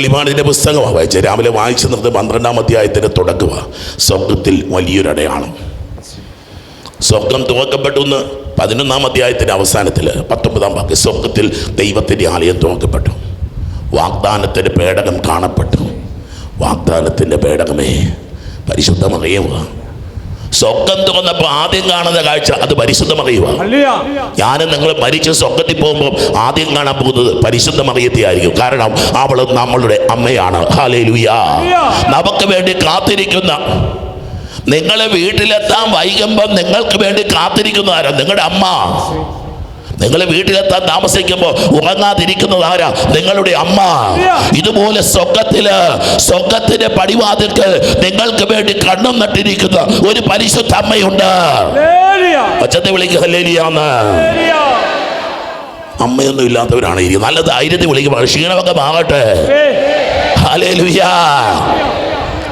വെളിപാടിന്റെ പുസ്തകമാണ് വായിച്ചത് രാവിലെ വായിച്ചു നിർത്തി പന്ത്രണ്ടാം അധ്യായത്തിന്റെ തുടക്കുക സ്വർഗത്തിൽ വലിയൊരടയാളം. സ്വർഗം തുറക്കപ്പെട്ടു എന്ന് പതിനൊന്നാം അധ്യായത്തിന്റെ അവസാനത്തിൽ പത്തൊമ്പതാം വാക്ക് സ്വർഗത്തിൽ ദൈവത്തിന്റെ ആലയം തുറക്കപ്പെട്ടു. വാഗ്ദാനത്തിന്റെ പേടകം കാണപ്പെട്ടു. വാഗ്ദാനത്തിന്റെ പേടകമേ പരിശുദ്ധമറിയുക സ്വർഗം തുറന്നപ്പോൾ ആദ്യം കാണുന്ന കാഴ്ച അത് പരിശുദ്ധമറിയുക ഞാനും നിങ്ങൾ മരിച്ച് സ്വർഗത്തിൽ പോകുമ്പോൾ ആദ്യം കാണാൻ പോകുന്നത് പരിശുദ്ധ ആയിരിക്കും കാരണം അവൾ നമ്മളുടെ അമ്മയാണ്. ഹാലേ നമുക്ക് വേണ്ടി കാത്തിരിക്കുന്ന നിങ്ങളെ വീട്ടിലെത്താൻ വൈകുമ്പോൾ നിങ്ങൾക്ക് വേണ്ടി കാത്തിരിക്കുന്ന ആരാ? നിങ്ങളുടെ അമ്മ. നിങ്ങളെ വീട്ടിലെത്താൻ താമസിക്കുമ്പോൾ ഉറങ്ങാതിരിക്കുന്നത് ആരാ? നിങ്ങളുടെ അമ്മ. ഇതുപോലെ സ്വർഗത്തിൽ സ്വർഗത്തിന്റെ പടിവാതിൽക്ക് നിങ്ങൾക്ക് വേണ്ടി കണ്ണും നട്ടിരിക്കുന്ന ഒരു പരിശുദ്ധ അമ്മയുണ്ട്. അച്ഛത്തെ വിളിക്കുന്ന അമ്മയൊന്നും ഇല്ലാത്തവരാണ് ഇരിക്കുന്നത്. നല്ല ധൈര്യത്തിൽ വിളിക്കുക ക്ഷീണമൊക്കെ മാറട്ടെ.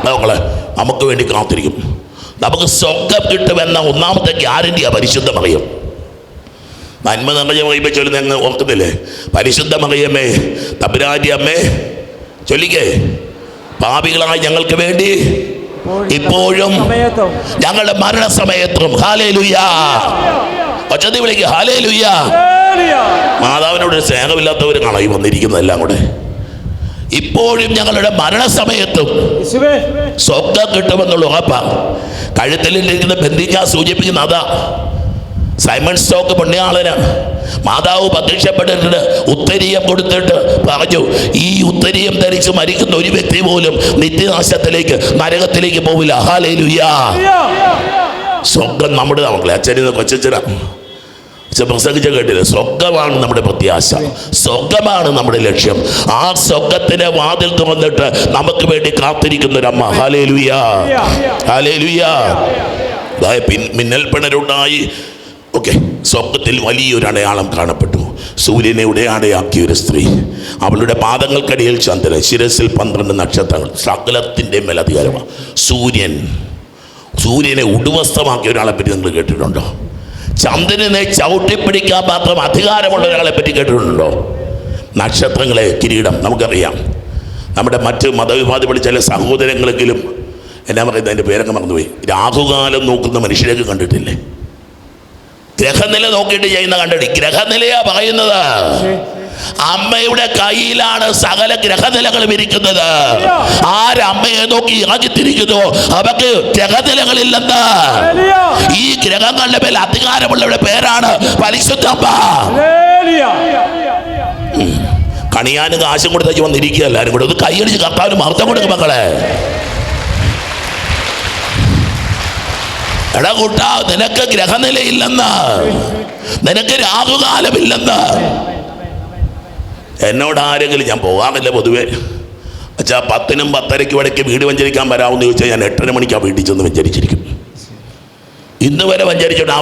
മക്കളെ നമുക്ക് വേണ്ടി കാത്തിരിക്കും. നമുക്ക് സ്വർഗം കിട്ടുമെന്ന ഒന്നാമത്തെ ഗ്യാരണ്ടിയാ പരിശുദ്ധ മറിയം. നന്മ നിറഞ്ഞ മറിയുമ്പോൾ ചൊല്ലുന്ന അങ്ങ് ഓർക്കുന്നില്ലേ? പരിശുദ്ധ മറിയമ്മേ തമ്പുരാന്റെ അമ്മേ ചൊല്ലിക്കേ. പാപികളായ ഞങ്ങൾക്ക് വേണ്ടി ഇപ്പോഴും ഞങ്ങളുടെ മരണസമയത്തും. ഹാലേ ലുയ്യാ ഒച്ചതി വിളിക്കുക ഹാലേ ലുയ്യ മാതാവിനോട് സ്നേഹമില്ലാത്തവർ കാണാം വന്നിരിക്കുന്നത് എല്ലാം കൂടെ. ഇപ്പോഴും ഞങ്ങളുടെ മരണസമയത്തും സ്വപ്നം കിട്ടുമെന്നുള്ള കിട്ടുമെന്നുള്ള കഴുത്തിൽ ഇരിക്കുന്ന ബന്ധിക്കാൻ സൂചിപ്പിക്കുന്ന അതാ. സൈമൺ സ്റ്റോക്ക് പുണ്യാളനാണ്. മാതാവ് പ്രത്യക്ഷപ്പെട്ടിട്ട് ഉത്തരീയം കൊടുത്തിട്ട് പറഞ്ഞു ഈ ഉത്തരീയം ധരിച്ച് മരിക്കുന്ന ഒരു വ്യക്തി പോലും നിത്യനാശത്തിലേക്ക് നരകത്തിലേക്ക് പോവില്ല. ഹാലേ ലുയാ സ്വർഗം നമ്മുടെ മക്കളെ അച്ഛനും കൊച്ചച്ഛന. പ്രസംഗിച്ച കേട്ടില്ല? സ്വർഗമാണ് നമ്മുടെ പ്രത്യാശ. സ്വർഗമാണ് നമ്മുടെ ലക്ഷ്യം. ആ സ്വർഗത്തിന് വാതിൽ തുറന്നിട്ട് നമുക്ക് വേണ്ടി കാത്തിരിക്കുന്ന ഒരു അമ്മ. ഹാലേ ലുയാ ഹാലേ ലുയാ മിന്നൽ പിണരുണ്ടായി ഓക്കെ സ്വപ്നത്തിൽ വലിയൊരു അടയാളം കാണപ്പെട്ടു. സൂര്യനെ ഉടയാടയാക്കിയ ഒരു സ്ത്രീ. അവളുടെ പാദങ്ങൾക്കടിയിൽ ചന്ദ്രൻ. ശിരസിൽ പന്ത്രണ്ട് നക്ഷത്രങ്ങൾ. സകലത്തിന്റെ മേലധികാരമാണ്. സൂര്യൻ. സൂര്യനെ ഉടുവസ്ത്രമാക്കിയ ഒരാളെ പറ്റി നിങ്ങൾ കേട്ടിട്ടുണ്ടോ? ചന്ദ്രനെ ചവിട്ടിപ്പിടിക്കാൻ മാത്രം അധികാരമുള്ള ഒരാളെ പറ്റി കേട്ടിട്ടുണ്ടോ? നക്ഷത്രങ്ങളെ കിരീടം. നമുക്കറിയാം. നമ്മുടെ മറ്റ് മതവിഭാഗത്തിൽ ചില സഹോദരങ്ങളെങ്കിലും എന്നാ പറയുന്നത് അതിന്റെ പേരൊക്കെ മറന്നുപോയി. രാഹുകാലം നോക്കുന്ന മനുഷ്യരൊക്കെ കണ്ടിട്ടില്ലേ? ഗ്രഹനില നോക്കിയിട്ട് ചെയ്യുന്ന കണ്ടടി. ഗ്രഹനിലയാ പറയുന്നത്. അമ്മയുടെ കയ്യിലാണ് സകല ഗ്രഹനിലകളും ഇരിക്കുന്നത് ആരമ്മയെ നോക്കി ഇറങ്ങിത്തിരിക്കുന്നു അവക്ക് ഗ്രഹനിലകളില്ലെന്ന്. ഈ ഗ്രഹങ്ങളുടെ മേൽ അധികാരമുള്ളവരുടെ പേരാണ് പരിശുദ്ധമ്മ. കണിയാനും കാശും കൊടുത്തേക്ക് വന്നിരിക്കുക എല്ലാവരും കൂടെ ഒന്ന് കൈയടിച്ച് കർത്താവിന് മർദ്ദം കൊടുക്കും മക്കളെ. എടാ കൂട്ടാ നിനക്ക് ഗ്രഹനിലയില്ലെന്ന്. നിനക്ക് രാഹുകാലമില്ലെന്ന്. എന്നോട് ആരെങ്കിലും ഞാൻ പോകാറില്ല പൊതുവേ. അച്ഛാ പത്തിനും പത്തരയ്ക്കും ഇടയ്ക്ക് വീട് വഞ്ചരിക്കാൻ വരാമെന്ന് ചോദിച്ചാൽ ഞാൻ എട്ടര മണിക്ക് ആ വീട്ടിൽ ചെന്ന് വഞ്ചരിച്ചിരിക്കും ഇന്ന് വരെ വഞ്ചരിച്ചിട്ട് ആ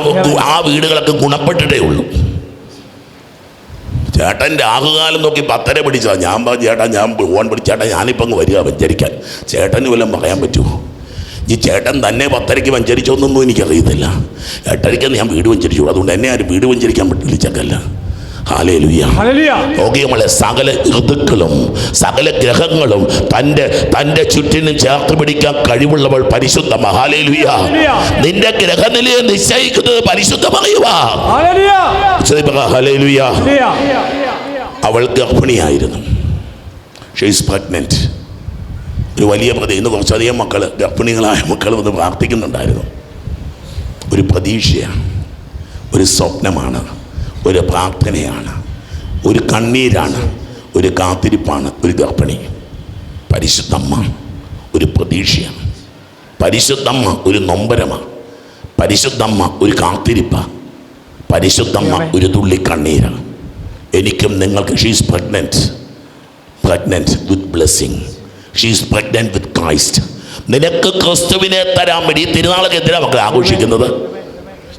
ആ വീടുകളൊക്കെ ഗുണപ്പെട്ടിട്ടേ ഉള്ളൂ. ചേട്ടൻ രാഹുകാലം നോക്കി പത്തര പിടിച്ചാ ഞാൻ ചേട്ടാ ഞാൻ ഫോൺ പിടിച്ചേട്ടാ ഞാനിപ്പം വരിക വഞ്ചരിക്കാൻ. ചേട്ടന് വല്ലതും പറയാൻ പറ്റുമോ? ഈ ചേട്ടൻ തന്നെ പത്തരയ്ക്ക് വഞ്ചരിച്ചോന്നൊന്നും എനിക്കറിയത്തില്ല. എട്ടരയ്ക്ക് ഞാൻ വീട് വഞ്ചരിച്ചു. അതുകൊണ്ട് എന്നെ ആരും വീട് വഞ്ചരിക്കാൻ പറ്റില്ല ചക്കല്ല ോകിയമ്മളെ നോക്കിയമളെ സകല ഋതുക്കളും സകല ഗ്രഹങ്ങളും തന്റെ തന്റെ ചുറ്റിനും ചേർത്ത് പിടിക്കാൻ കഴിവുള്ളവൾ പരിശുദ്ധ മഹാലേലുയ നിന്റെ ഗ്രഹനിലയെ നിശ്ചയിക്കുന്നത് പരിശുദ്ധ അവൾ ഗർഭിണിയായിരുന്നു. ഷീസ് പ്രഗ്നന്റ് ഒരു വലിയ പ്രതി ഇന്ന് കുറച്ചധികം മക്കൾ ഗർഭിണികളായ മക്കൾ വന്ന് പ്രാർത്ഥിക്കുന്നുണ്ടായിരുന്നു. ഒരു പ്രതീക്ഷയാണ് ഒരു സ്വപ്നമാണ് ഒരു പ്രാർത്ഥനയാണ് ഒരു കണ്ണീരാണ് ഒരു കാത്തിരിപ്പാണ് ഒരു ഗർഭിണി. പരിശുദ്ധമ്മ ഒരു പ്രതീക്ഷയാണ്. പരിശുദ്ധമ്മ ഒരു നൊമ്പരമാണ്. പരിശുദ്ധമ്മ ഒരു കാത്തിരിപ്പാണ് പരിശുദ്ധമ്മ ഒരു തുള്ളി കണ്ണീരാണ്. എനിക്കും നിങ്ങൾക്ക് she's pregnant pregnant with blessing she's pregnant with Christ നിനക്ക് ക്രിസ്തുവിനെ തരാൻ വേണ്ടി തിരുനാളൊക്കെ എന്തിനാ മക്കൾ ആഘോഷിക്കുന്നത്?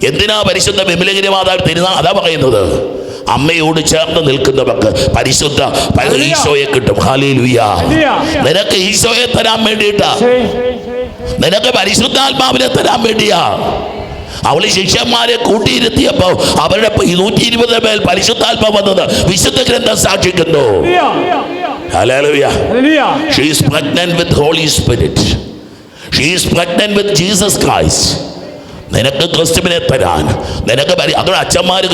എന്തിനാ പരിശുദ്ധ വിമലഗിരി മാതാവ് തിരുനാൾ അതാ പറയുന്നത്. അമ്മയോട് ചേർന്ന് നിൽക്കുന്നവർക്ക് പരിശുദ്ധ പ- ഈശോയെ കിട്ടും. ഹാലേലുയ്യ നിനക്ക് ഈശോയെ തരാൻ വേണ്ടിയിട്ടാ. നിനക്ക് പരിശുദ്ധാത്മാവിനെ തരാൻ വേണ്ടിയാ. അവൾ ശിഷ്യന്മാരെ കൂട്ടിയിരുത്തിയപ്പോ അവരുടെ നൂറ്റി ഇരുപത് മേൽ പരിശുദ്ധാത്മ വന്നത് വിശുദ്ധ ഗ്രന്ഥം സാക്ഷിക്കുന്നു. Hallelujah She is pregnant with Holy Spirit. She is pregnant with Jesus Christ. നിനക്ക് ക്രിസ്തുവിനെ തരാൻ. നിനക്ക് പരി അതുകൊണ്ട് അച്ഛന്മാർ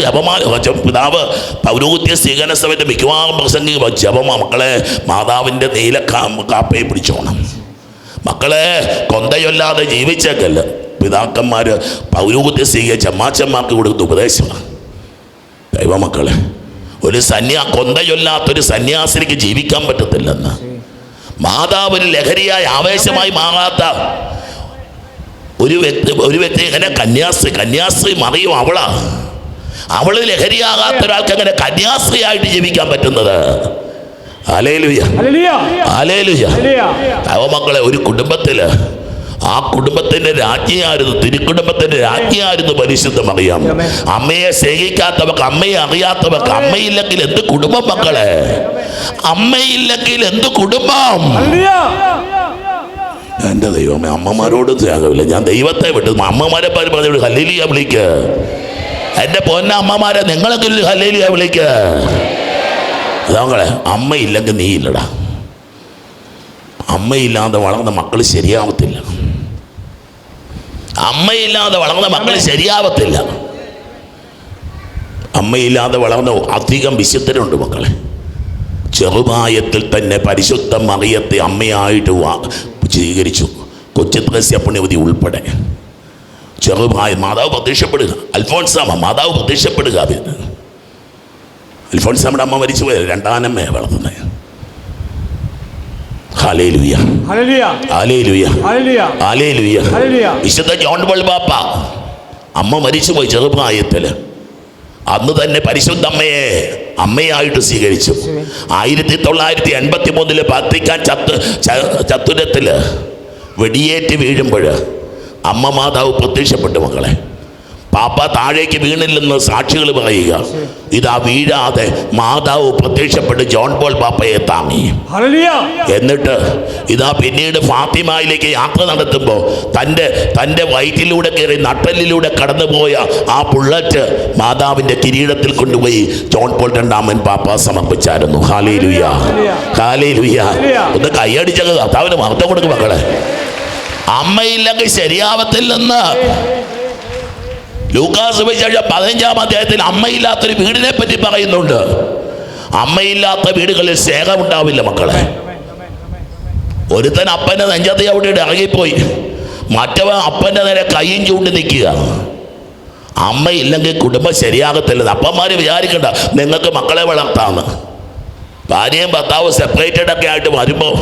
അച്ഛൻ പിതാവ് പൗരോഹിത്യ സ്വീകരണ സമയത്ത് മിക്കവാറും പ്രസംഗിക്കുമ്പോൾ ജപമ മക്കളെ മാതാവിന്റെ നീല കാപ്പയെ പിടിച്ചോണം. മക്കളെ കൊന്തയൊല്ലാതെ ജീവിച്ചേക്കല്ല. പിതാക്കന്മാർ പൗരോഹിത്യ സ്വീകരിച്ച അമ്മാച്ചന്മാർക്ക് കൊടുക്കുന്ന ഉപദേശമാണ്. ദൈവമക്കളെ ഒരു സന്യാ കൊന്തയൊല്ലാത്തൊരു സന്യാസിനിക്ക് ജീവിക്കാൻ പറ്റത്തില്ലെന്ന്. മാതാവ് ഒരു ലഹരിയായി ആവേശമായി മാറാത്ത ഒരു വ്യക്തി ഒരു വ്യക്തി എങ്ങനെ കന്യാസ്ത്രീ കന്യാസ്ത്രീ മറിയും അവളാ അവൾ ലഹരിയാകാത്ത ഒരാൾക്ക് എങ്ങനെ കന്യാസ്ത്രീയായിട്ട് ജീവിക്കാൻ പറ്റുന്നത്? അലേലുയ അലേലുയ അവമക്കളെ ഒരു കുടുംബത്തിൽ ആ കുടുംബത്തിന്റെ രാജ്ഞിയായിരുന്നു തിരുക്കുടുംബത്തിന്റെ രാജ്ഞിയായിരുന്നു പരിശുദ്ധം അറിയാം അമ്മയെ സ്നേഹിക്കാത്തവർക്ക് അമ്മയെ അറിയാത്തവക്ക് അമ്മയില്ലെങ്കിൽ എന്ത് കുടുംബം മക്കളെ? അമ്മയില്ലെങ്കിൽ എന്ത് കുടുംബം? എന്റെ ദൈവമേ അമ്മമാരോട് ത്യാഗമില്ല. ഞാൻ ദൈവത്തെ വിട്ടു. അമ്മമാരെ പേര് പറഞ്ഞു ഹല്ലേലിയ വിളിക്ക. എന്റെ പൊന്ന അമ്മമാരെ നിങ്ങളെങ്കിലും ഒരു ഹല്ലേലിയ വിളിക്ക്. അതാങ്ങളെ അമ്മയില്ലെങ്കിൽ നീ ഇല്ലടാ അമ്മയില്ലാതെ വളർന്ന മക്കൾ ശരിയാവത്തില്ല. അമ്മയില്ലാതെ വളർന്ന മക്കൾ ശരിയാവത്തില്ല. അമ്മയില്ലാതെ വളർന്ന അധികം വിശുദ്ധരുണ്ട് മക്കളെ. ചെറുപ്രായത്തിൽ തന്നെ പരിശുദ്ധ മറിയത്തെ അമ്മയായിട്ട് വാ സ്വീകരിച്ചു. കൊച്ചുത്രസ്യ പുണ്യവതി ഉൾപ്പെടെ. ചെറുപ്രായം മാതാവ് പ്രത്യക്ഷപ്പെടുക. അൽഫോൺസാമ മാതാവ് പ്രത്യക്ഷപ്പെടുക അതിന് അൽഫോൺസാമയുടെ അമ്മ മരിച്ചു പോയത് രണ്ടാനമ്മയെ വളർത്തുന്നത് വിശുദ്ധ ജോൺ ബോൾ ബാപ്പ അമ്മ മരിച്ചുപോയി ചെറുപ്രായത്തിൽ അന്ന് തന്നെ പരിശുദ്ധ അമ്മയെ അമ്മയായിട്ട് സ്വീകരിച്ചു. ആയിരത്തി തൊള്ളായിരത്തി എൺപത്തി മൂന്നിൽ പത്തിക്കാൻ ചത്ത് ച- ചത്തുരത്തിൽ വെടിയേറ്റ് വീഴുമ്പോൾ അമ്മ മാതാവ് പ്രത്യക്ഷപ്പെട്ടു മക്കളെ. പാപ്പ താഴേക്ക് വീണില്ലെന്ന് സാക്ഷികൾ പറയുക. ഇതാ വീഴാതെ മാതാവ് പ്രത്യക്ഷപ്പെട്ട് ജോൺ പോൾ പാപ്പയെ താങ്ങി. എന്നിട്ട് ഇതാ പിന്നീട് ഫാത്തിമയിലേക്ക് യാത്ര നടത്തുമ്പോൾ തന്റെ തന്റെ വയറ്റിലൂടെ കയറി നട്ടലിലൂടെ കടന്നുപോയ ആ ബുള്ളറ്റ് മാതാവിന്റെ കിരീടത്തിൽ കൊണ്ടുപോയി ജോൺ പോൾ രണ്ടാമൻ പാപ്പ സമർപ്പിച്ചായിരുന്നു. ഹാലേ ലുയ ഹാലേ ലുയ ഒന്ന് കൈയടിച്ചത് കർത്താവിന് മഹത്വം കൊടുക്കും മക്കളെ. അമ്മയില്ലെങ്കിൽ ശരിയാവത്തില്ലെന്ന്. ലൂക്കാസ് പതിനഞ്ചാം അധ്യായത്തിൽ അമ്മയില്ലാത്തൊരു വീടിനെ പറ്റി പറയുന്നുണ്ട്. അമ്മയില്ലാത്ത വീടുകളിൽ സ്നേഹം ഉണ്ടാവില്ല മക്കളെ. ഒരുത്തൻ അപ്പന്റെ നെഞ്ചത്തെ അവിടെ ഇറങ്ങിപ്പോയി. മറ്റവൻ അപ്പന്റെ നേരെ കൈയും ചൂണ്ടി നിൽക്കുക. അമ്മയില്ലെങ്കിൽ കുടുംബം ശരിയാകത്തില്ല. അപ്പന്മാർ വിചാരിക്കണ്ട നിങ്ങൾക്ക് മക്കളെ വളർത്താമെന്ന് ഭാര്യയും ഭർത്താവും സെപ്പറേറ്റഡ് ഒക്കെ ആയിട്ട് വരുമ്പോൾ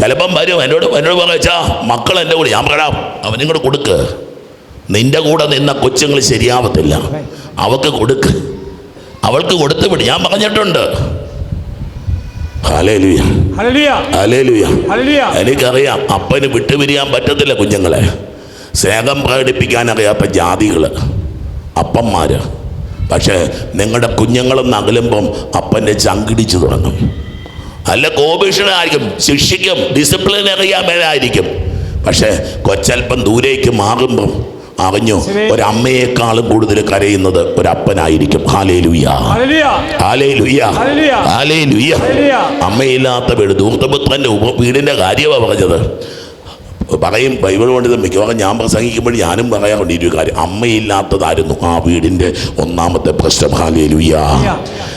ചിലപ്പം വരും എന്നോട് എന്നോട് പറഞ്ഞാൽ മക്കൾ എന്റെ കൂടി ഞാൻ പറയാം അവനും കൂടെ കൊടുക്ക്. നിന്റെ കൂടെ നിന്ന കൊച്ചുങ്ങൾ ശരിയാവത്തില്ല. അവക്ക് കൊടുക്ക്. അവൾക്ക് കൊടുത്തു വിട്. ഞാൻ പറഞ്ഞിട്ടുണ്ട്. എനിക്കറിയാം അപ്പന് വിട്ടുപിരിയാൻ പറ്റത്തില്ല കുഞ്ഞുങ്ങളെ. സ്നേഹം പ്രകടിപ്പിക്കാൻ അറിയാത്ത ജാതികൾ അപ്പന്മാര്. പക്ഷേ നിങ്ങളുടെ കുഞ്ഞുങ്ങളെന്ന് അകലുമ്പം അപ്പന്റെ ചങ്കിടിച്ചു തുടങ്ങും. അല്ല കോപീഷണായിരിക്കും ശിക്ഷിക്കും. ഡിസിപ്ലിൻ അറിയാമേലായിരിക്കും പക്ഷേ കൊച്ചൽപ്പം ദൂരേക്ക് മാറുമ്പം അറിഞ്ഞു ഒരമ്മയെക്കാളും കൂടുതൽ കരയുന്നത് ഒരപ്പനായിരിക്കും. അമ്മയില്ലാത്ത വീട് ദൂർത്തപുത്രന്റെ ഉപ വീടിന്റെ കാര്യമാണ് പറഞ്ഞത്. പറയും ബൈബിൾ പണ്ഡിതൻ മിക്കവാറും ഞാൻ പ്രസംഗിക്കുമ്പോൾ ഞാനും പറയാറുണ്ട് ഈ ഒരു കാര്യം. അമ്മയില്ലാത്തതായിരുന്നു ആ വീടിന്റെ ഒന്നാമത്തെ പ്രശ്നം. ഹാലേ ലുയ്യ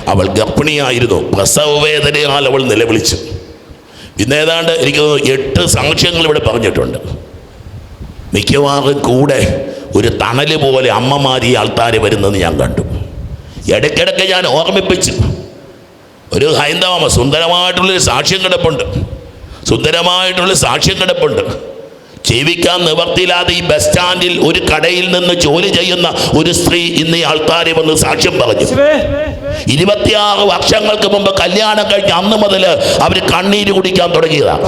അവൾ ഗർഭിണിയായിരുന്നു. പ്രസവവേദനയാൽ അവൾ നിലവിളിച്ചു. ഇന്നേതാണ്ട് എനിക്ക് എട്ട് സാക്ഷ്യങ്ങൾ ഇവിടെ പറഞ്ഞിട്ടുണ്ട്. മിക്കവാറും കൂടെ ഒരു തണൽ പോലെ അമ്മമാർ ഈ ആൾക്കാർ വരുന്നത് ഞാൻ കണ്ടു. ഇടയ്ക്കിടയ്ക്ക് ഞാൻ ഓർമ്മിപ്പിച്ചു. ഒരു ഹൈന്ദവ സുന്ദരമായിട്ടുള്ളൊരു സാക്ഷ്യം കിടപ്പുണ്ട്. സുന്ദരമായിട്ടുള്ള സാക്ഷ്യം കിടപ്പുണ്ട്. ജീവിക്കാൻ നിവർത്തിയില്ലാതെ ഈ ബസ് സ്റ്റാൻഡിൽ ഒരു കടയിൽ നിന്ന് ജോലി ചെയ്യുന്ന ഒരു സ്ത്രീ ഇന്ന് ഈ ആൾക്കാരെ വന്ന് സാക്ഷ്യം പറഞ്ഞു. ഇരുപത്തിയാറ് വർഷങ്ങൾക്ക് മുമ്പ് കല്യാണം കഴിഞ്ഞ അന്ന് മുതൽ അവർ കണ്ണീര് കുടിക്കാൻ തുടങ്ങിയതാണ്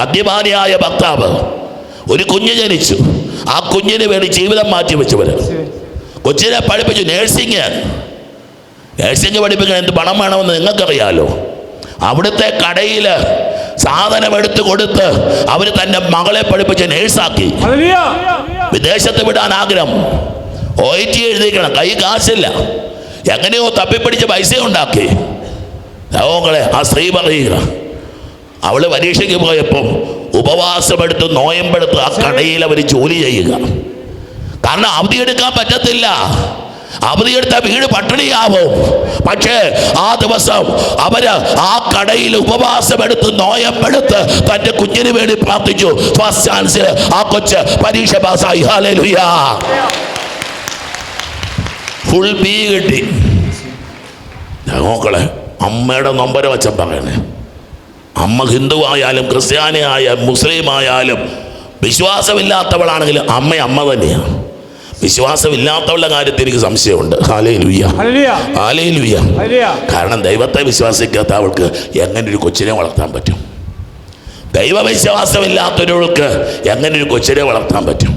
മദ്യപാനിയായ ഭർത്താവ് ഒരു കുഞ്ഞ് ജനിച്ചു. ആ കുഞ്ഞിന് വേണ്ടി ജീവിതം മാറ്റി വെച്ചവർ കൊച്ചിനെ പഠിപ്പിച്ചു നേഴ്സിംഗ് നേഴ്സിംഗ് പഠിപ്പിക്കാൻ എന്ത് പണം വേണമെന്ന് നിങ്ങൾക്കറിയാലോ? അവിടുത്തെ കടയിൽ സാധനം എടുത്തു കൊടുത്ത് അവർ തന്റെ മകളെ പഠിപ്പിച്ച് നേഴ്സാക്കി വിദേശത്ത് വിടാൻ ആഗ്രഹം. ഒ ടി എഴുതിക്കണം കൈ കാശില്ല. എങ്ങനെയോ തപ്പിപ്പിടിച്ച് പൈസ ഉണ്ടാക്കി. സഹോങ്ങളെ ആ സ്ത്രീ പറയുക അവൾ പരീക്ഷയ്ക്ക് പോയപ്പോൾ ഉപവാസമെടുത്ത് നോയമ്പെടുത്ത് ആ കടയിൽ അവർ ജോലി ചെയ്യുക. കാരണം അവധി അവധിയെടുക്കാൻ പറ്റത്തില്ല. അവധിയെടുത്ത വീട് പട്ടിണിയാവും. പക്ഷേ ആ ദിവസം അവർ ആ കടയിൽ ഉപവാസമെടുത്ത് നോയമ്പെടുത്ത് തന്റെ കുഞ്ഞിന് വേണ്ടി പ്രാർത്ഥിച്ചു. ഫസ്റ്റ് ചാൻസിൽ ആ കൊച്ച് പരീക്ഷ പാസ്സായി. ഹാലേലുയാ ഫുൾ ബി കിട്ടി. നോക്കളെ അമ്മയുടെ നൊമ്പര വച്ച പറയണേ അമ്മ ഹിന്ദു ആയാലും ക്രിസ്ത്യാനി ആയാലും മുസ്ലിം ആയാലും വിശ്വാസമില്ലാത്തവളാണെങ്കിലും അമ്മ അമ്മ തന്നെയാണ് വിശ്വാസമില്ലാത്തവളുടെ കാര്യത്തിൽ എനിക്ക് സംശയമുണ്ട്. കാരണം ദൈവത്തെ വിശ്വാസിക്കാത്ത അവൾക്ക് എങ്ങനെ ഒരു കൊച്ചിനെ വളർത്താൻ പറ്റും? ദൈവവിശ്വാസമില്ലാത്തൊരാൾക്ക് എങ്ങനെ ഒരു കൊച്ചിനെ വളർത്താൻ പറ്റും?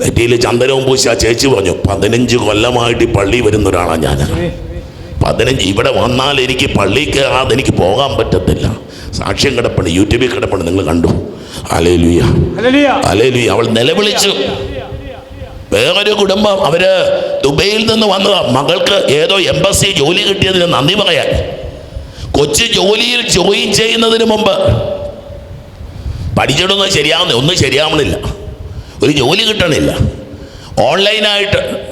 നെറ്റിയിൽ ചന്ദനവും പൂശി ആ ചേച്ചി പറഞ്ഞു പതിനഞ്ച് കൊല്ലമായിട്ട് പള്ളി വരുന്ന ഒരാളാണ് ഞാൻ പതിനഞ്ച് ഇവിടെ വന്നാൽ എനിക്ക് പള്ളിയിൽ കയറാതെ എനിക്ക് പോകാൻ പറ്റത്തില്ല. സാക്ഷ്യം കിടപ്പുണ്ട് യൂട്യൂബിൽ കിടപ്പുണ്ട് നിങ്ങൾ കണ്ടു. അലേലുയ അലേലുയ അവൾ നിലവിളിച്ചു. വേറൊരു കുടുംബം അവർ ദുബൈയിൽ നിന്ന് വന്നതാ. മകൾക്ക് ഏതോ എംബസി ജോലി കിട്ടിയതിന് നന്ദി പറയാൻ. കൊച്ചു ജോലിയിൽ ജോയിൻ ചെയ്യുന്നതിന് മുമ്പ്. പഠിച്ചിട്ടൊന്നും ശരിയാവുന്നില്ല ഒന്നും ശരിയാവണില്ല. ഒരു ജോലി കിട്ടണില്ല. ഓൺലൈനായിട്ട്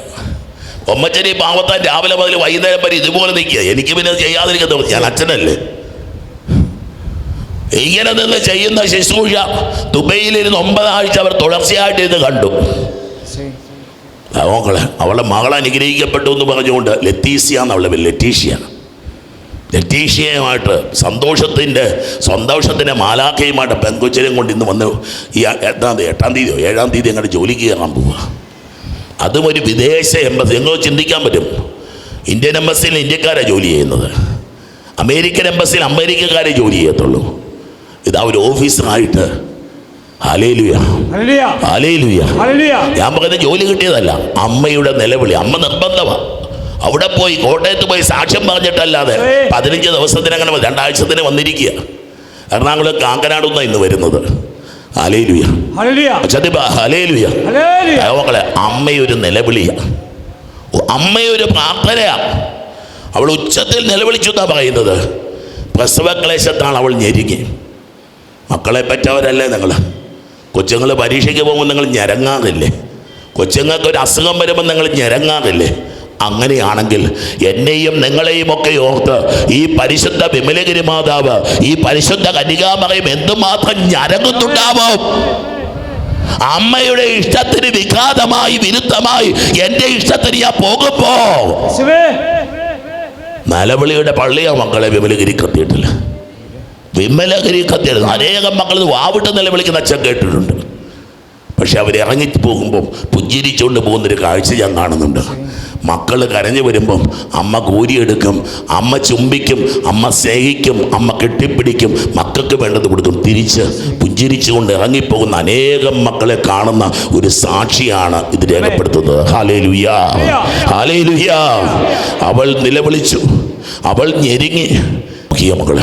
ഒമ്മച്ചേരി പാവത്താൻ രാവിലെ മുതൽ വൈകുന്നേരം വരെ ഇതുപോലെ നിൽക്കുക. എനിക്ക് പിന്നെ ചെയ്യാതിരിക്കുന്നു ഞാൻ അച്ഛനല്ലേ? ഇങ്ങനെ നിന്ന് ചെയ്യുന്ന ശുശ്രൂഷ ദുബൈയിലിരുന്ന് ഒമ്പതാഴ്ച അവർ തുടർച്ചയായിട്ട് ഇത് കണ്ടു. നോക്കളെ അവളുടെ മകൾ അനുഗ്രഹിക്കപ്പെട്ടു എന്ന് പറഞ്ഞുകൊണ്ട് ലത്തീസിയ എന്നുള്ള പേര് ലത്തീഷ്യ ലത്തീഷിയയുമായിട്ട് സന്തോഷത്തിന്റെ സന്തോഷത്തിന്റെ മാലാഖയുമായിട്ട് പെങ്കുച്ചനും കൊണ്ട് ഇന്ന് വന്ന് ഈ എട്ടാം തീയതി എട്ടാം തീയതിയോ ഏഴാം തീയതി അങ്ങോട്ട് ജോലിക്ക് കയറാൻ പോവുക അതും ഒരു വിദേശ എംബസി. നിങ്ങൾ ചിന്തിക്കാൻ പറ്റും. ഇന്ത്യൻ എംബസിയിൽ ഇന്ത്യക്കാരെ ജോലി ചെയ്യുന്നത്. അമേരിക്കൻ എംബസിയിൽ അമേരിക്കക്കാരെ ജോലി ചെയ്യത്തുള്ളൂ. ഇതാ ഒരു ഓഫീസറായിട്ട്. ഞാൻ പറയുന്ന ജോലി കിട്ടിയതല്ല. അമ്മയുടെ നിലവിളി. അമ്മ നിർബന്ധമാണ് അവിടെ പോയി കോട്ടയത്ത് പോയി സാക്ഷ്യം പറഞ്ഞിട്ടല്ലാതെ പതിനഞ്ച് ദിവസത്തിനങ്ങനെ അങ്ങനെ രണ്ടാഴ്ചത്തിന് വന്നിരിക്കുക. എറണാകുളം കാങ്കനാടുന്ന ഇന്ന് വരുന്നത്. മക്കളെ അമ്മയൊരു നിലവിളിയ അമ്മയൊരു പ്രാർത്ഥനയാ അവൾ ഉച്ചത്തിൽ നിലവിളിച്ചു എന്നാ പറയുന്നത് പ്രസവക്ലേശത്താണ് അവൾ ഞെരുങ്ങി മക്കളെ പറ്റവരല്ലേ നിങ്ങൾ കൊച്ചുങ്ങൾ പരീക്ഷയ്ക്ക് പോകുമ്പോൾ നിങ്ങൾ ഞരങ്ങാറില്ലേ കൊച്ചുങ്ങൾക്ക് ഒരു അസുഖം വരുമ്പോൾ നിങ്ങൾ ഞരങ്ങാറില്ലേ അങ്ങനെയാണെങ്കിൽ എന്നെയും നിങ്ങളെയും ഒക്കെ ഓർത്ത് ഈ പരിശുദ്ധ വിമലഗിരി മാതാവ് ഈ പരിശുദ്ധ കനികാമറയും എന്തുമാത്രം ഞരങ്ങുന്നുണ്ടാവും? അമ്മയുടെ ഇഷ്ടത്തിന് വിഘാതമായി വിരുദ്ധമായി എന്റെ ഇഷ്ടത്തിന് ഞാൻ പോകുമ്പോ നിലവിളിയുടെ പള്ളിയാ മക്കളെ വിമലഗിരി കത്തിയിട്ടില്ല വിമലഗിരി കത്തിയത് അനേകം മക്കൾ വാവിട്ട് നിലവിളിക്കുന്ന അച്ഛൻ കേട്ടിട്ടുണ്ട്. പക്ഷെ അവർ ഇറങ്ങി പോകുമ്പം പുഞ്ചിരിച്ചുകൊണ്ട് പോകുന്നൊരു കാഴ്ച ഞാൻ കാണുന്നുണ്ട്. മക്കൾ കരഞ്ഞു വരുമ്പം അമ്മ കൂരിയെടുക്കും അമ്മ ചുംബിക്കും അമ്മ സ്നേഹിക്കും അമ്മ കെട്ടിപ്പിടിക്കും മക്കൾക്ക് വേണ്ടത് കൊടുക്കും. തിരിച്ച് പുഞ്ചിരിച്ചുകൊണ്ട് ഇറങ്ങിപ്പോകുന്ന അനേകം മക്കളെ കാണുന്ന ഒരു സാക്ഷിയാണ് ഇത് രേഖപ്പെടുത്തുന്നത്. ഹാലേ ലുയ്യാ ഹാലേ ലുയ്യാ അവൾ നിലവിളിച്ചു. അവൾ ഞെരുങ്ങി. മക്കളെ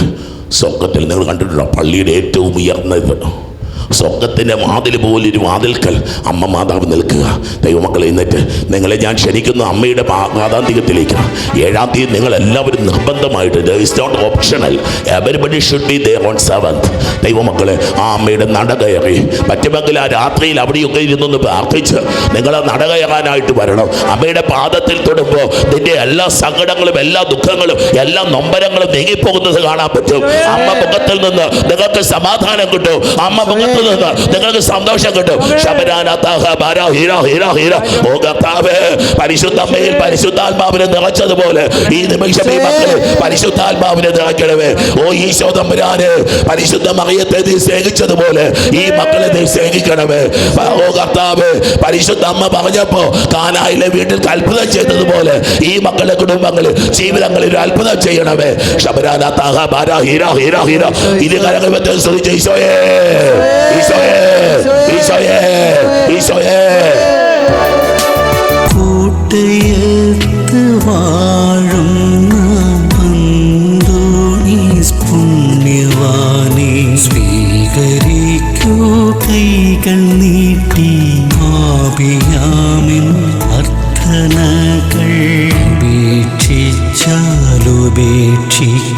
സ്വർഗത്തിൽ നിങ്ങൾ കണ്ടിട്ടുണ്ടോ? പള്ളിയുടെ ഏറ്റവും ഉയർന്ന ഉയർന്നത്. സ്വർഗത്തിന്റെ വാതിൽ പോലൊരു വാതിൽക്കൽ അമ്മ മാതാവ് നിൽക്കുക. ദൈവമക്കളെ എന്നിട്ട് നിങ്ങളെ ഞാൻ ക്ഷണിക്കുന്ന. അമ്മയുടെ പാതാന്തികത്തിലേക്ക് ഏഴാം തീയതി നിങ്ങളെല്ലാവരും നിർബന്ധമായിട്ട് is not optional everybody should be there on seventh ദൈവമക്കളെ ആ അമ്മയുടെ നട കയറി പറ്റുമെങ്കിൽ ആ രാത്രിയിൽ അവിടെയൊക്കെ ഇരുന്നൊന്ന് പ്രാർത്ഥിച്ച് നിങ്ങൾ ആ നട കയറാനായിട്ട് വരണം. അമ്മയുടെ പാദത്തിൽ തൊടുമ്പോൾ നിന്റെ എല്ലാ സങ്കടങ്ങളും എല്ലാ ദുഃഖങ്ങളും എല്ലാ നൊമ്പരങ്ങളും നീങ്ങിപ്പോകുന്നത് കാണാൻ പറ്റും. അമ്മ മുഖത്തിൽ നിന്ന് നിങ്ങൾക്ക് സമാധാനം കിട്ടും. അമ്മ മുഖത്തിൽ നിന്ന് നിങ്ങൾക്ക് സന്തോഷം കിട്ടും. ഓ കർത്താവേ പരിശുദ്ധമ്മയിൽ പരിശുദ്ധാത്മാവിനെ നിറച്ചതുപോലെ ഈ നിമിഷം ഈ മക്കൾ പരിശുദ്ധാത്മാവിനെ നിറയ്ക്കണമേ. ഓ ഈശോ തമ്പുരാന് പരിശുദ്ധ മറിയത്തെ നീ സ്നേഹിച്ചതുപോലെ ഈ മക്കളെ നീ സ്നേഹിക്കണമേ. ഓ കർത്താവ് പരിശുദ്ധ അമ്മ പറഞ്ഞപ്പോ കാനായിലെ വീട്ടിൽ അത്ഭുതം ചെയ്തതുപോലെ ഈ മക്കളുടെ കുടുംബങ്ങളിൽ ജീവിതങ്ങളിൽ ഒരു അത്ഭുതം ചെയ്യണമേ. ശബരാനാഥാഹ ബാര ഹീര ഹീര ഹീര. ഇത് കരങ്ങൾ വെച്ച് ഈശോയേ. ഈശോയെ ഈശോയെ ഈശോയെ കൂട്ടയത്ത് വാഴും സ്വീകരിക്കൂ കൈകൾ നീട്ടി ആപിയാമിൻ അർത്ഥനകൾ വീക്ഷിച്ചാലുപേക്ഷിക്കും